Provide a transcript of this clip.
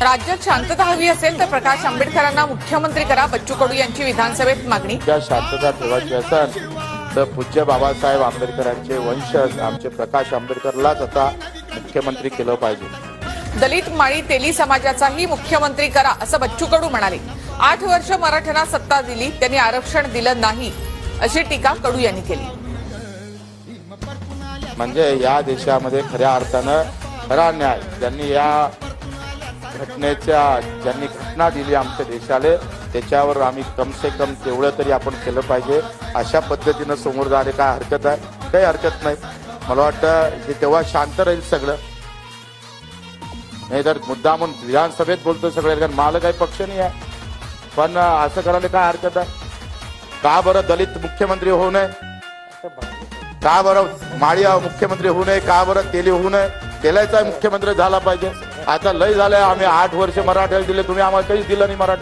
राज्यात शांतता हवी असेल तर प्रकाश आंबेडकरांना मुख्यमंत्री करा. बच्चू कडू यांची विधानसभेत मागणी. शांतता ठेवायची असेल तर पूज्य बाबासाहेब आंबेडकरांचे वंशज आमचे प्रकाश आंबेडकरलाच आता मुख्यमंत्री केलं पाहिजे. दलित माळी तेली समाजाचाही मुख्यमंत्री करा असं बच्चू कडू म्हणाले. आठ वर्ष मराठ्यांना सत्ता दिली त्यांनी आरक्षण दिलं नाही अशी टीका कडू यांनी केली. म्हणजे या देशामध्ये खऱ्या अर्थानं खरा न्याय. ज्यांनी या घटनेच्या ज्यांनी घटना दिली आमच्या देशाला त्याच्यावर आम्ही कम से कम तेवढं तरी आपण केलं पाहिजे. अशा पद्धतीनं समोर जाणे काय हरकत आहे? काही हरकत नाही. मला वाटतं हे तेव्हा शांत राहील सगळं. नाही तर मुद्दा म्हणून विधानसभेत बोलतो सगळे कारण मला काही पक्ष नाही आहे. पण असं करायला काय हरकत आहे? का बरं दलित मुख्यमंत्री होऊ नये? का बरं माळी मुख्यमंत्री होऊ नये? का बरं तेली होऊ नये? तेलाचा मुख्यमंत्री झाला पाहिजे. आता लय झालंय. आम्ही आठ वर्ष मराठ्याला दिले. तुम्ही आम्हाला काहीच दिलं नाही मराठी.